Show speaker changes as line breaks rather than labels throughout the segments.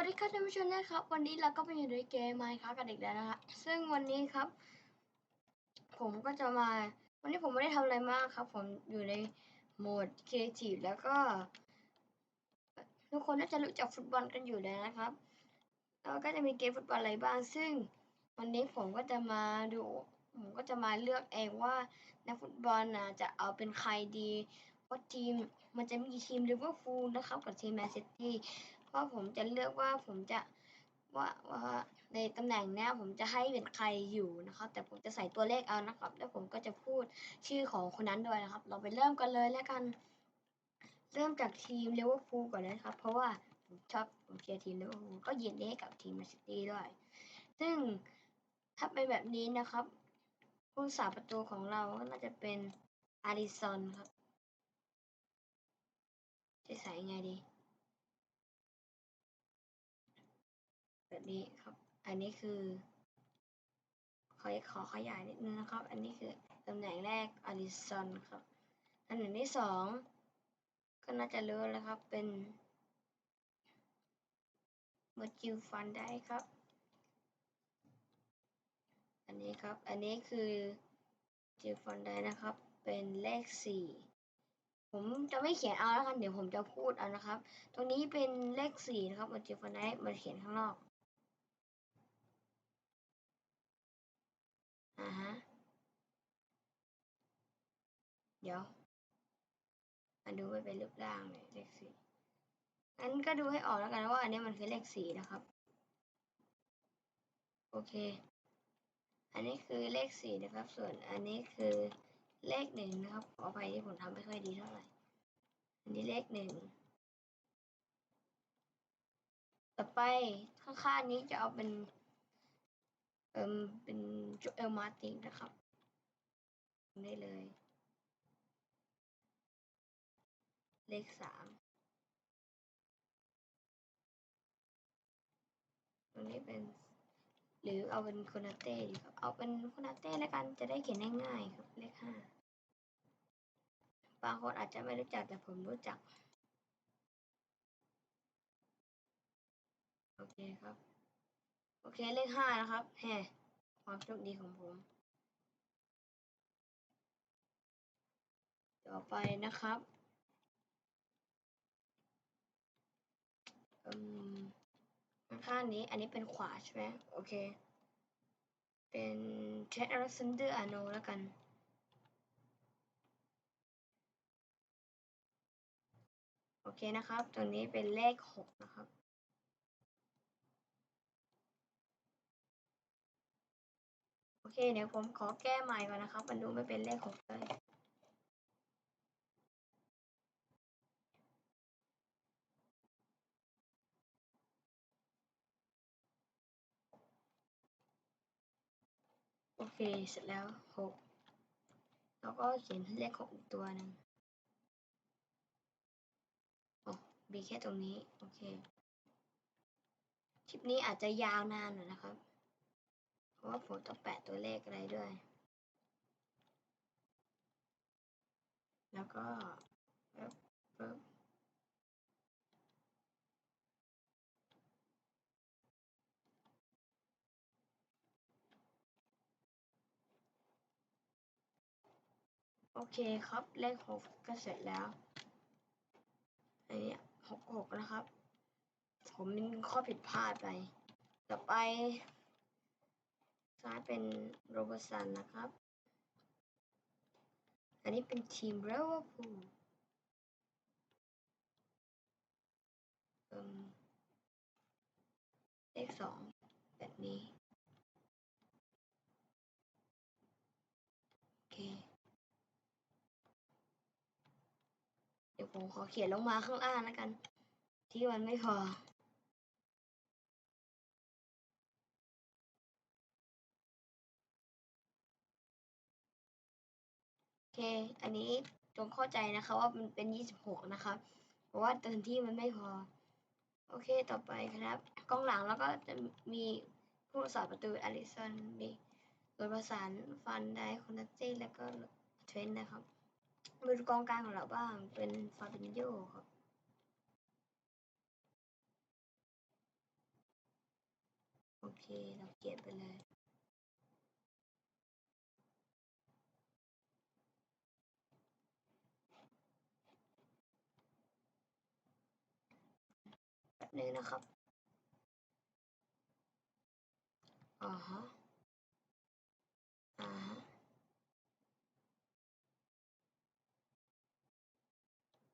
วัสดีครับท่านผู้ชมนะครับ วันนี้เราก็มาอยู่ในเกมไมค์ครับกับเด็กแล้วนะฮะซึ่งวันนี้ครับ ผมก็จะมา วันนี้ผมไม่ได้ทำอะไรมากครับ ผมอยู่ในโหมดครีเอทีฟแล้วก็ ทุกคนน่าจะรู้จักฟุตบอลกันอยู่แล้วนะครับแล้วก็จะมีเกมฟุตบอลอะไรบ้าง ซึ่ง วันนี้ผมก็จะมาดู ผมก็จะมาเลือกเองว่านักฟุตบอลนะจะเอาเป็นใครดีเพราะทีมมันจะมีทีมลิเวอร์พูลนะครับกับทีมแมนซิตี้ ราะผมจะเลือกว่าผมจะว่าว่าในตำแหน่งเนี้ยผมจะให้เป็นใครอยู่นะครับ แต่ผมจะใส่ตัวเลขเอานะครับ แล้วผมก็จะพูดชื่อของคนนั้นด้วยนะครับ เราไปเริ่มกันเลยแล้วกัน เริ่มจากทีมเลเวอร์พูลก่อนนะครับ เพราะว่าผมชอบผมเชียร์ทีมเลเวอร์พูลก็ยินดีให้กับทีมแมนซิตี้ด้วย ซึ่งถ้าเป็นแบบนี้นะครับผู้สาประตูของเราก็น่าจะเป็นอาริซอนครับ จะใส่ยังไงดี นี้ครับ อันนี้คือขอขอขยายนิดนึงนะครับ อันนี้คือตำแหน่งแรกอลิสันครับตำแหน่งที่สองก็น่าจะรู้แล้วครับเป็นเมอร์จิวฟันได้ครับ อันนี้ครับ อันนี้คือจิวฟันได้นะครับ เป็นเลขสี่ผมจะไม่เขียนเอาแล้วกันเดี๋ยวผมจะพูดเอานะครับ ตรงนี้เป็นเลขสี่นะครับมันจิฟันได้มันเขียนข้างนอก อ่าฮะ เดี๋ยวมาดูไม่เป็นรูปร่างเลยเลขสี่งั้นก็ดูให้ออกแล้วกันว่าอันนี้มันคือเลขสี่นะครับ โอเค อันนี้คือเลขสี่นะครับ ส่วนอันนี้คือเลขหนึ่งนะครับ ขออภัยที่ผมทำไม่ค่อยดีเท่าไหร่ อันนี้เลขหนึ่งต่อไปข้างๆนี้จะเอาเป็น เอิมเป็นโจเอลมาตินนะครับได้เลย เลขสามตรงนี้เป็น หรือเอาเป็นโคนาเต้ดีครับ เอาเป็นโคนาเต้แล้วกันจะได้เขียนง่ายๆครับ เลขห้าบางคนอาจจะไม่รู้จักแต่ผมรู้จัก โอเคครับ โอเคเลขห้านะครับแฮความโชคดีของผม ต่อไปนะครับอืมข้างนี้อันนี้เป็นขวาใช่ไหมโอเค เป็นเทสอเลซันเดอร์อาโนแล้วกันโอเคนะครับ ตัวนี้เป็นเลขหกนะครับ โอเคเดี๋ยวผมขอแก้ใหม่ก่อนนะครับ มันดูไม่เป็นเลขหกเลยโอเค เสร็จแล้วหกแล้วก็เขียนเลขหกอีกตัวหนึ่งโอ้มีแค่ตรงนี้ โอเค คลิปนี้อาจจะยาวนานหน่อยนะครับ เพราะว่าผมต้องแปะตัวเลขอะไรด้วย แล้วก็ปึ๊บปึ๊บโอเคครับ เลขหกก็เสร็จแล้ว อันนี้หกหกนะครับ ผมมีข้อผิดพลาดไป ต่อไป ซ้ายเป็นโรเบอร์สันนะครับ อันนี้เป็นทีมเรเวอร์พูลเอิ่มเลขสองแบบนี้โอเคเดี๋ยวผมขอเขียนลงมาข้างล่างแล้วกัน ที่มันไม่พอ เค อันนี้จงเข้าใจนะคะว่ามันเป็น 26 นะครับเพราะว่าเติมที่มันไม่พอ โอเค ต่อไปครับ กล้องหลังแล้วก็จะมีผู้รักษาประตูอลิสันดีโดยประสานฟันได้คอนาเต้แล้วก็เทรนต์นะครับมาดูกองกลางของเราบ้าง เป็นฟาบินโยครับโอเค เราเขียนไปเลย บนึงนะครับอ่าฮะอ่าฮะ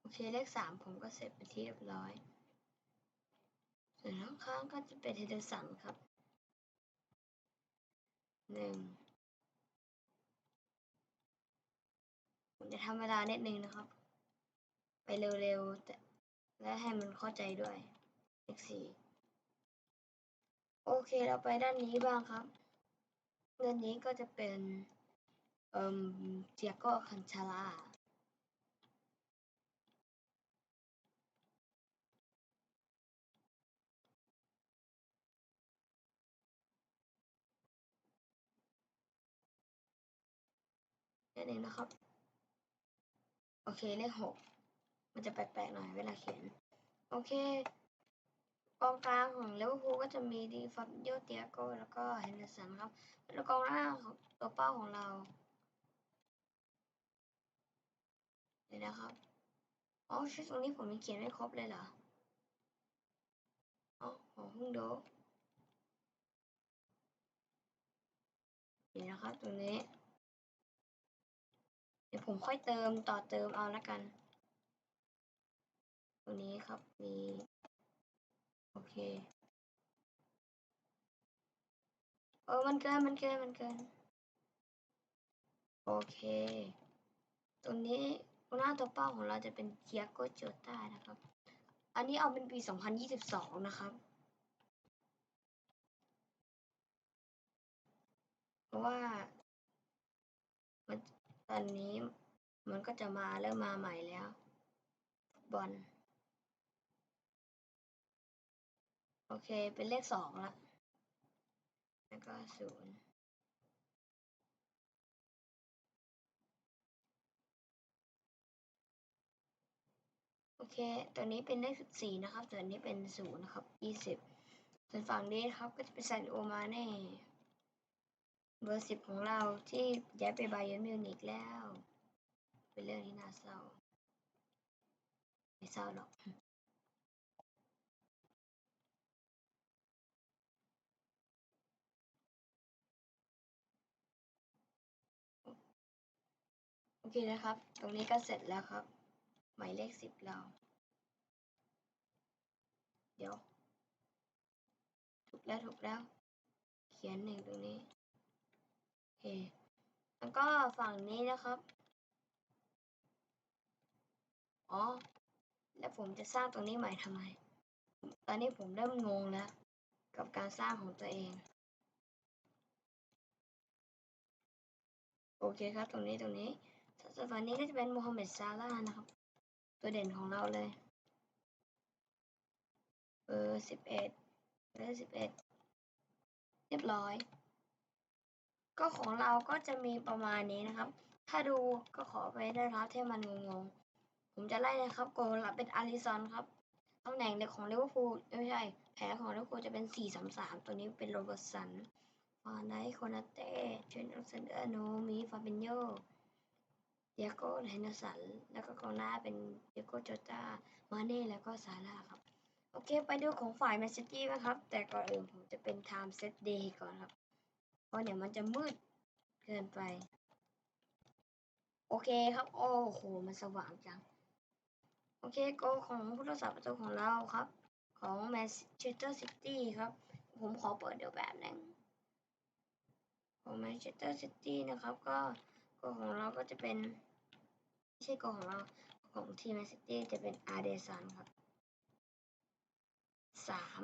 โอเคเลขสามผมก็เสร็จไปที่เรียบร้อยส่วนข้างๆก็จะเป็นเฮเดอร์สันครับหนึ่งผมจะทำเวลานิดนึงนะครับ ไปเร็วๆแต่และให้มันเข้าใจด้วย สี่โอเคเราไปด้านนี้บ้างครับด้านนี้ก็จะเป็นเอ่มเจียโกคันชาลานั่นเองนะครับ โอเคเลขหกมันจะแปลกๆหน่อยเวลาเขียน โอเค กองกลางของเลเวอร์พูลก็จะมีดีฟับโยเตียโกแล้วก็เฮนเดอร์สันครับแล้วกองหน้าของตัวเป้าของเราเดี๋ยวนะครับอ๋อชื่อตรงนี้ผมยังเขียนไม่ครบเลยเหรออ๋อผมเพิ่งดูเดี๋ยวนะครับตรงนี้ เดี๋ยวผมค่อยเติมต่อเติมเอาละกันตรงนี้ครับมี เคเออมันเกิน มันเกิน มันเกิน โอเค ตรงนี้หน้าตัวเป้าของเราจะเป็นเกียโกโจต้านะครับ อันนี้เอาเป็นปี 2022 นะครับเพราะว่ามันตอนนี้มันก็จะมาเริ่มมาใหม่แล้วบอล โอเค เป็นเลขสองละ แล้วก็ศูนย์โอเค ตัวนี้เป็นเลขสิบสี่นะครับส่วนนี้เป็นศูนย์นะครับยี่สิบส่วนฝั่งนี้ครับก็จะเป็นซานโอมาเน่เบอร์สิบของเราที่ย้ายไปไบาเยร์นมิวนิกแล้ว เป็นเรื่องที่น่าเศร้า ไม่เศร้าหรอก เคนะครับ ตรงนี้ก็เสร็จแล้วครับ หมายเลขสิบเรา เดี๋ยว ถูกแล้วถูกแล้ว เขียนหนึ่งตรงนี้โอเคแล้วก็ฝั่งนี้นะครับ อ๋อ แล้วผมจะสร้างตรงนี้ใหม่ทำไม ตอนนี้ผมเริ่มงงแล้ว กับการสร้างของตัวเองโอเคครับ ตรงนี้ตรงนี้ ส่วนฝั่งนี้ก็จะเป็นโมฮัมเหม็ดซาร่านะครับ ตัวเด่นของเราเลยเบอร์สิบเอ็ดเบอร์สิบเอ็ดเรียบร้อย ก็ของเราก็จะมีประมาณนี้นะครับ ถ้าดูก็ขอไปได้รับที่มันงงๆ ผมจะไล่นะครับโกลรับเป็นอาริซอนครับตำแหน่งเด็กของลิเวอร์พูลไม่ใช่ แผลของลิเวอร์พูลจะเป็น 4-3-3 ตัวนี้เป็นโรเบร์ตสันฟานไนท์โคนาเต้เชนอัลเซนเดอร์โนมีฟาเบนโย เดียโก้เฮนเดอร์สัน แล้วก็กองหน้าเป็นเดียโก้โจตามาเน่ แล้วก็ซาร่าครับ โอเค ไปดูของฝ่ายแมนซิตี้นะครับ แต่ก่อนอื่นผมจะเป็น time set day ก่อนครับ เพราะเดี๋ยวมันจะมืดเกินไป โอเคครับ โอ้โห มันสว่างจัง โอเค โกของผู้รักษาประตูของเราครับ ของแมนเชสเตอร์ซิตี้ครับ ผมขอเปิดเดี๋ยวแบบนึงของแมนเชสเตอร์ซิตี้นะครับ ก็ของเราก็จะเป็น ไม่ใช่โกของเราของทีมแมนซิตี้จะเป็นอาร์เดซันครับสาม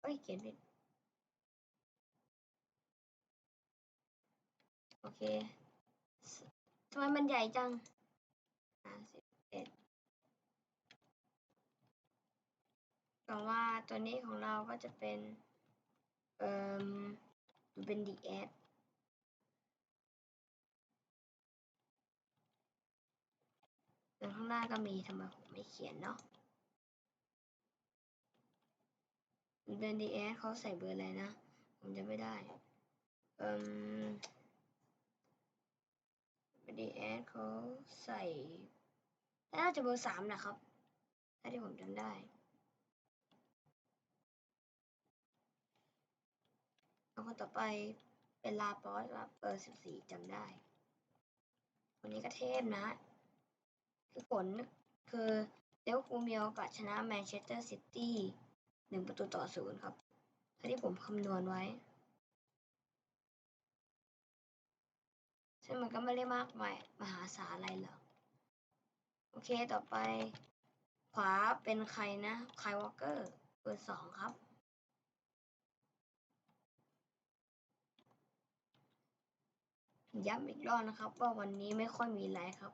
เอ้ยเขียนผิดโอเคทำไมมันใหญ่จังห้าสิบเอ็ดหวังว่าตัวนี้ของเราก็จะเป็น เอ่อ เป็น DS แล้วข้างหน้าก็มีทำไมผมไม่เขียนเนาะเบนดีแอสเขาใส่เบอร์อะไรนะ ผมจะไม่ได้ เอ่มเบนดีแอสเขาใส่น่าจะเบอร์สามนะครับ ถ้าที่ผมจำได้ แล้ว คนต่อไปเป็นลาปอสครับเบอร์สิบสี่จำได้ คนนี้ก็เทพนะ คือผลคือเดลคูมีโอกาสชนะแมนเชสเตอร์ซิตี้หนึ่งประตูต่อศูนย์ครับท่าที่ผมคำนวณไว้ ซึ่งมันก็ไม่ได้มากมายมหาศาลอะไรหรอก โอเคต่อไป ขวาเป็นใครนะ ไคลวอลเกอร์เบอร์สองครับ ย้ำอีกรอบนะครับ ว่าวันนี้ไม่ค่อยมีไลฟ์ครับ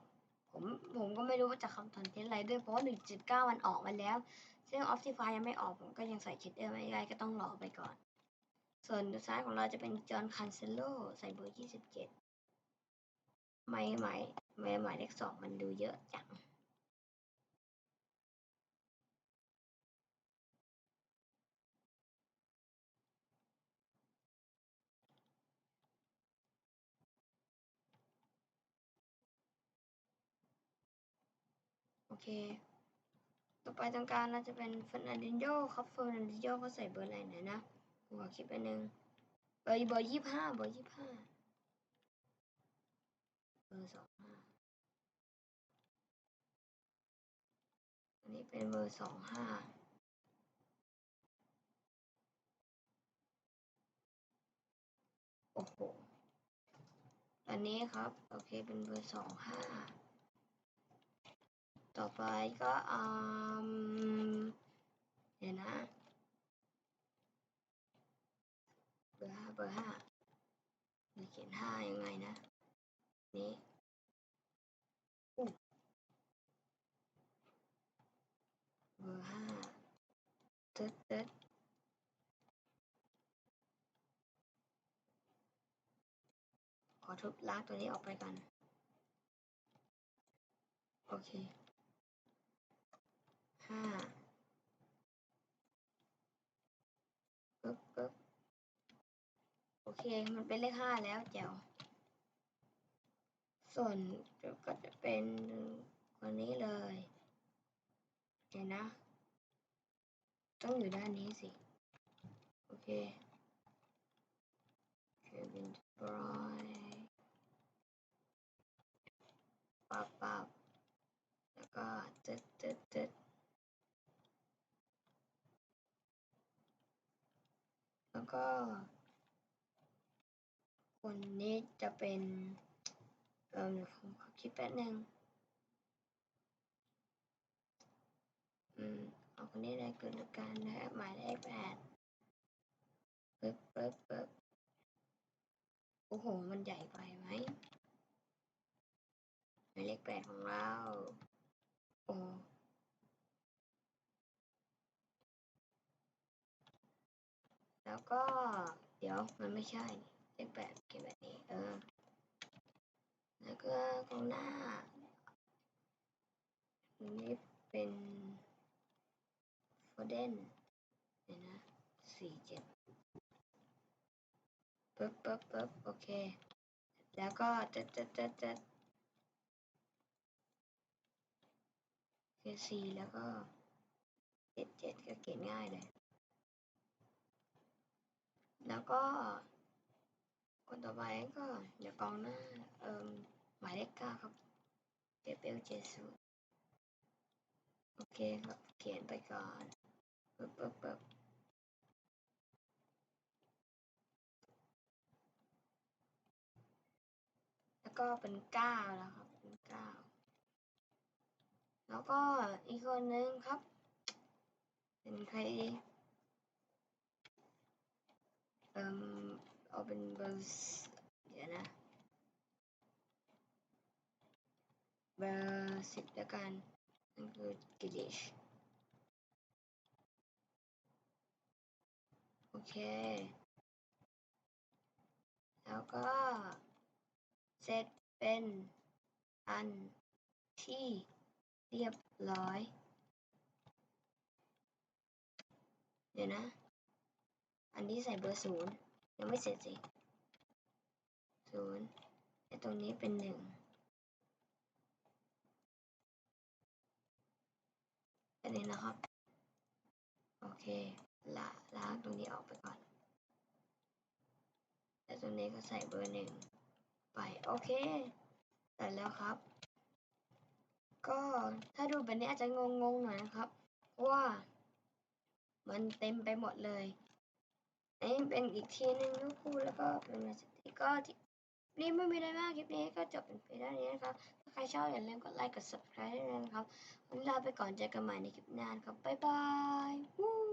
ผมผมก็ไม่รู้ว่าจะคำคอนเทนต์อะไรด้วยเพราะว่า1.9 มันออกมาแล้ว ซึ่งออฟติฟายังไม่ออกผมก็ยังใส่เชดเดอร์ไม่ได้ก็ต้องรอไปก่อน ส่วนซ้ายของเราจะเป็นจอห์นคันเซโลใส่เบอร์ 27 ไม่หม่ไม่หมายเลขสองมันดูเยอะจัง เค ต่อไปตรงกลางน่าจะเป็นเฟอร์นันดินโยครับเฟอร์นันดินโยเขาใส่เบอร์อะไรหนนะผมขอคิดไปหนึ่งเบอร์เบอร์ยี่ห้าเบอร์ยี่ห้าเบอร์สองห้าอันนี้เป็นเบอร์สองห้าโอ้โหอันนี้ครับ โอเค เป็นเบอร์สองห้า ต่อไปก็อืมเดี๋ยวนะเบอร์ห้าเบอร์ห้าเราเขียนห้ายังไงนะ นี่เบอร์ห้าตึ๊ดตึ๊ดขอทุบลางตัวนี้ออกไปก่อน โอเค ห้าปึ๊บปึ๊บโอเค มันเป็นเลขห้าแล้วแจ๋วส่วนก็จะเป็นคนนี้เลย เดี๋ยวนะ ต้องอยู่ด้านนี้สิ โอเคเควินบรอยปับปับแล้วก็ตึ๊ดตึ๊ดตึ๊ดแล้ว ก็ คนนี้จะเป็นเอ่อผมขอคิดแป๊บนึงอืมเอาคนนี้เลยเกิดการนะหมายเลขแปดปึ๊บปึ๊บปึ๊บโอ้โห มันใหญ่ไปไหมหมายเลขแปดของเรา โอ้ แล้วก็เดี๋ยวมันไม่ใช่เลขแปดเก็บแบบนี้เออ แล้วก็ตรงหน้าอันนี้เป็นโฟเดนเดี๋ยนะสี่เจ็ดปึ๊บปึ๊บปึ๊บโอเค แล้วก็จะจะจะจะเคสี่แล้วก็เจ็ดเจ็ดก็เขียนง่ายเลย แล้วก็คนต่อไปก็เดี๋ยวกองหน้า เอ่มหมายเลขเก้าครับเกเบลเจสุโอเคครับ เขียนไปก่อนปึ๊บปึ๊บปึ๊บแล้วก็เป็นเก้าแล้วครับ เป็นเก้าแล้วก็อีกคนนึงครับ เป็นใครดี เอ่มเอาเป็นเบอร์เดี๋ยวนะเบอร์สิบแล้วกันนั่นคือกิลิชโอเค แล้วก็เซตเป็นอันที่เรียบร้อย เดี๋ยวนะ อันนี้ใส่เบอร์ศูนย์ยังไม่เสร็จสิศูนย์ไอ้ตรงนี้เป็นหนึ่งอันนี้นะครับ โอเคละล้างตรงนี้ออกไปก่อนแล้วตรงนี้ก็ใส่เบอร์หนึ่งไป โอเคเสร็จแล้วครับ ก็ถ้าดูแบบนี้อาจจะงงๆหน่อยนะครับ ว่ามันเต็มไปหมดเลย อันนี้เป็นอีกทีหนึ่งลูกคู่แล้วก็เป็นมาสติก็ที่นี่ไม่มีอะไรมากคลิปนี้ก็จบเป็นไปได้นี้นะครับถ้าใครชอบอย่าลืมกดไลค์กด subscribe ด้วยนะครับวันนี้ลาไปก่อนเจอกันใหม่ในคลิปหน้านะครับบ๊ายบายวู้